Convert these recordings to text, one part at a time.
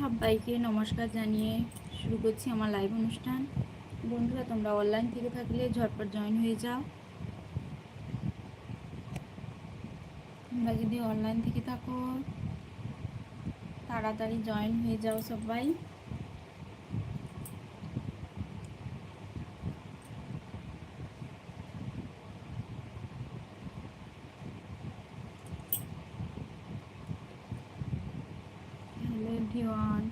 সবাইকে নমস্কার জানিয়ে শুরু করছি আমার লাইভ অনুষ্ঠান। বন্ধুরা, তোমরা অনলাইন থেকে থাকলে ঝটপট জয়েন হয়ে যাও। তোমরা যদি অনলাইন থেকে থাকো, তাড়াতাড়ি জয়েন হয়ে যাও সবাই হ্যালো এভরিওয়ান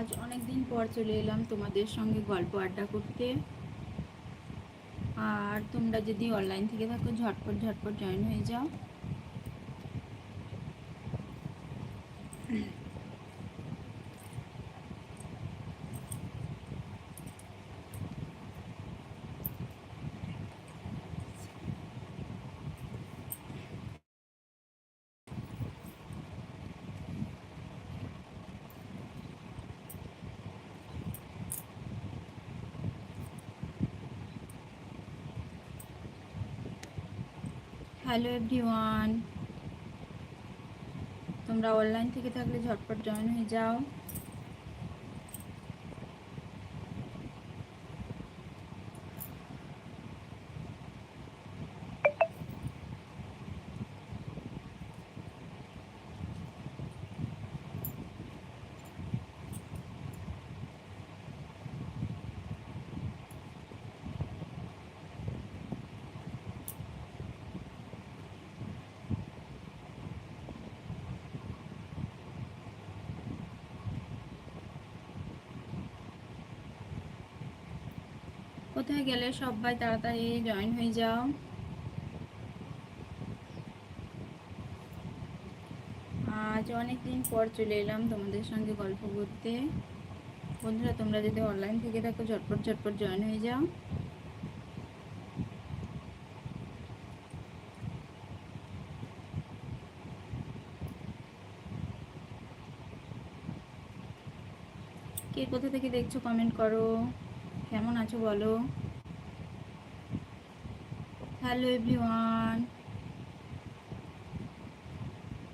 আজ অনেক দিন পর চলে এলাম তোমাদের সঙ্গে গল্প আড্ডা করতে। আর তোমরা যদি অনলাইন থেকে থাকো, ঝটপট ঝটপট জয়েন হয়ে যাও। হ্যালো এভরিওয়ান তোমরা অনলাইন থেকে থাকলে ঝটপট জয়েন হয়ে যাও। কোথায় গেলে সবাই তাড়াতাড়ি জয়েন হয়ে যাও? আজ অনেক দিন পর চলে এলাম তোমাদের সঙ্গে গল্প করতে। বন্ধুরা, তোমরা যদি অনলাইন থেকে থাকো ঝটপট ঝটপট জয়েন হয়ে যাও। কে কোথা থেকে দেখছ কমেন্ট করো। কেমন আছো বলো? হ্যালো এভরিওয়ান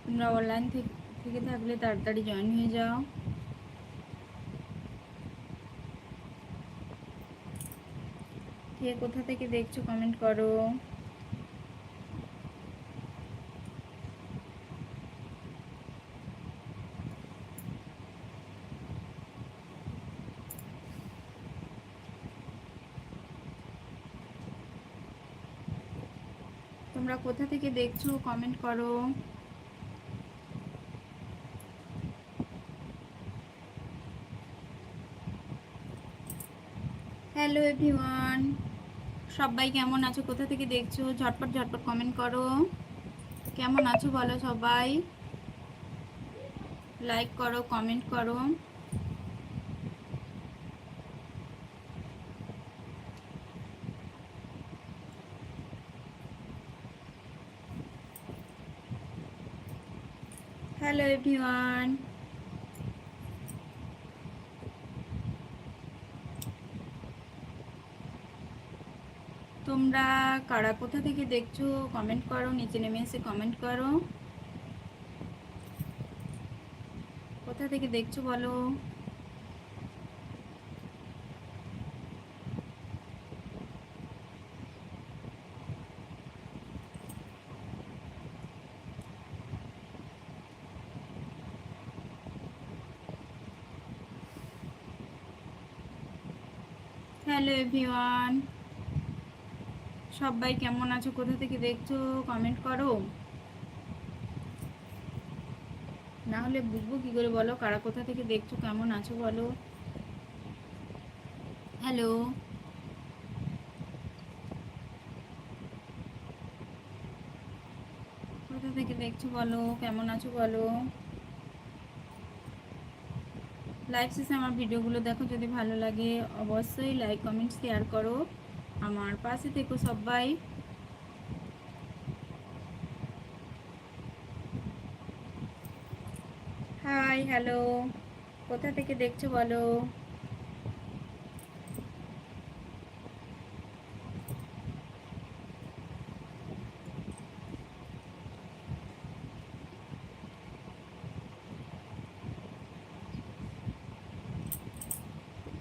তোমরা অনলাইন থেকে থাকলে তাড়াতাড়ি জয়েন হয়ে যাও। কে কোথা থেকে দেখছ কমেন্ট করো। তোমরা কোথা থেকে দেখছ? কমেন্ট করো। হ্যালো এভরিওয়ান সবাই কেমন আছো? কোথা থেকে দেখছ? ঝটপট ঝটপট কমেন্ট করো। কেমন আছো বলো সবাই? লাইক করো কমেন্ট করো। Hello everyone. তোমরা কারা কোথা থেকে দেখছ? কমেন্ট করো, নিচে নেমে এসে কমেন্ট করো। কোথা থেকে দেখছ বলো? Hello everyone. সবাই কেমন আছো? কোথা থেকে দেখছ? কমেন্ট করো। না হলে বুঝব কি করে বলো? কারা কোথা থেকে দেখছ? কেমন আছো বলো? হ্যালো। কোথা থেকে দেখছ বলো? কেমন আছো বলো? লাইভ শেষে আমার ভিডিওগুলো দেখো, যদি ভালো লাগে অবশ্যই লাইক কমেন্ট শেয়ার করো। আমার পাশে থেকো সবাই। হাই হ্যালো কোথা থেকে দেখছ বলো?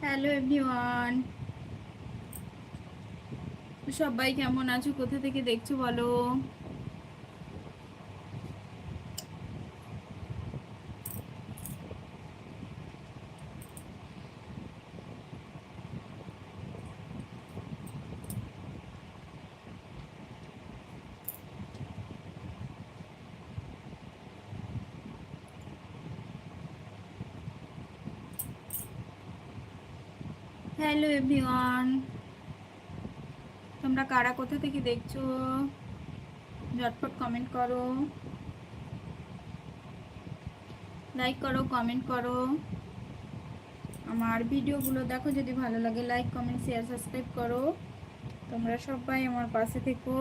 Hello everyone. সবাই কেমন আছো? কোথা থেকে দেখছ বলো? হ্যালো এভরিওয়ান তোমরা কারা কোথা থেকে দেখছ? ঝটপট কমেন্ট করো। লাইক করো কমেন্ট করো। আমার ভিডিওগুলো দেখো, যদি ভালো লাগে লাইক কমেন্ট শেয়ার সাবস্ক্রাইব করো। তোমরা সবাই আমার পাশে থেকো।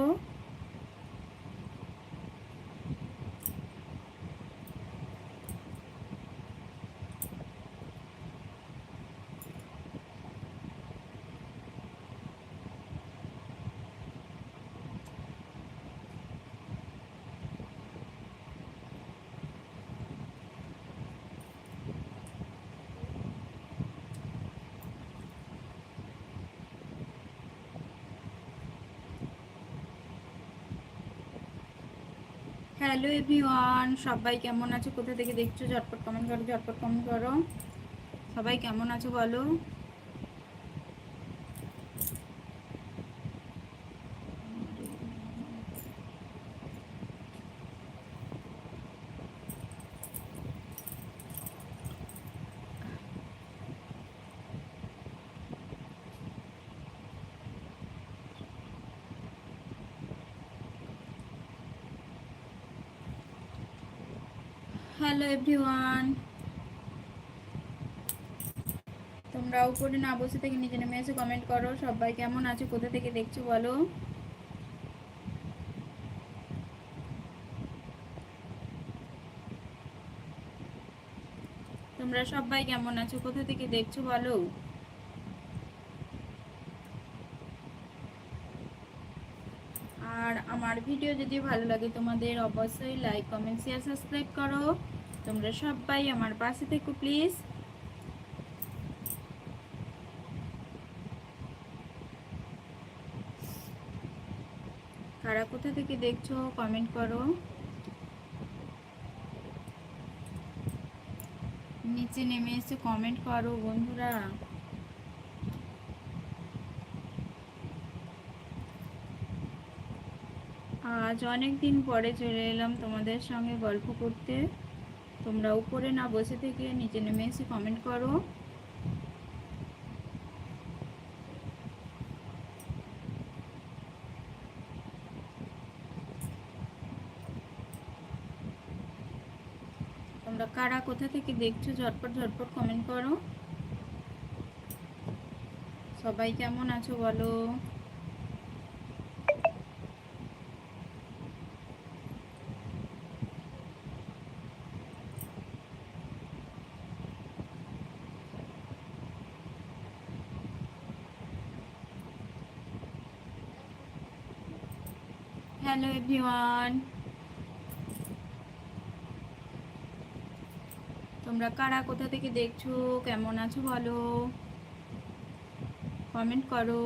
হ্যালো এভরিওয়ান, সবাই কেমন আছো? কোথা থেকে দেখছ? ঝটপট কমেন্ট করো, ঝটপট কমেন্ট করো। সবাই কেমন আছো বলো? Hello everyone. তোমরা উপরে না, বসে থেকে নিজে নেমে এসে কমেন্ট করো। সবাই কেমন আছো? কোথা থেকে দেখছ বলো? তোমরা সবাই কেমন আছো? কোথা থেকে দেখছ বলো আর আমার ভিডিও যদি ভালো লাগে তোমাদের অবশ্যই লাইক কমেন্ট শেয়ার সাবস্ক্রাইব করো। তোমরা সবাই আমার পাশে থেকো প্লিজ কারা কোথা থেকে দেখছ কমেন্ট করো। নিচে নেমে এসে কমেন্ট করো, বন্ধুরা। আজ অনেক দিন পরে চলে এলাম তোমাদের সঙ্গে গল্প করতে। তোমরা উপরে না বসে থেকে নিচে নেমে এসে কমেন্ট করো। তোমরা কারা কোথা থেকে দেখছ, ঝটপট ঝটপট কমেন্ট করো। সবাই কেমন আছো বলো? Hello everyone. তোমরা কারা কোথা থেকে দেখছ? কেমন আছো বলো? কমেন্ট করো।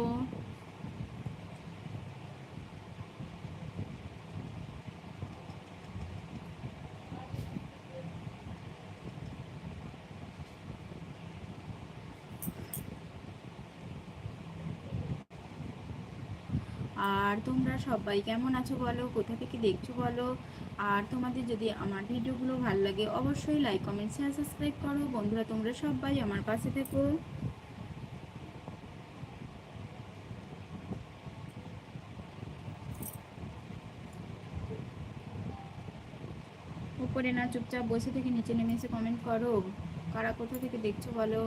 আর তোমরা সবাই কেমন আছো বলো? কোথা থেকে দেখছ বলো? আর তোমাদের যদি আমার ভিডিওগুলো ভালো লাগে, অবশ্যই লাইক কমেন্ট শেয়ার সাবস্ক্রাইব করো। বন্ধুরা, তোমরা সবাই আমার পাশে থেকো। উপরে না, চুপচাপ বসে থেকে নিচে নেমে এসে কমেন্ট করো। কারা কোথা থেকে দেখছ বলো?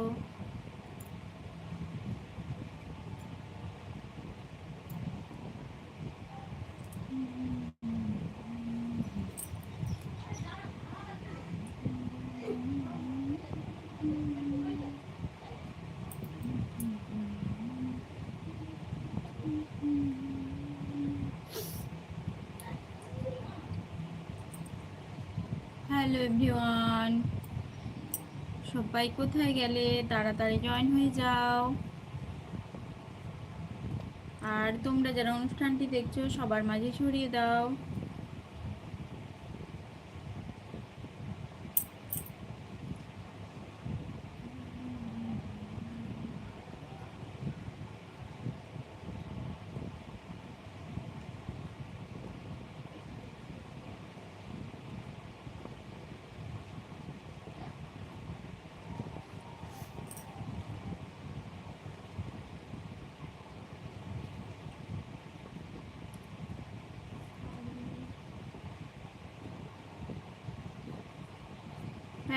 Hello everyone. সবাই কোথায় গেলে? তাড়াতাড়ি জয়েন হয়ে যাও। আর তোমরা যারা অনুষ্ঠানটি দেখছ, সবার মাঝে ছড়িয়ে দাও।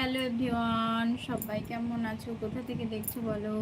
হ্যালো এভরিওয়ান সবাই কেমন আছো? কোথা থেকে দেখছ বলো?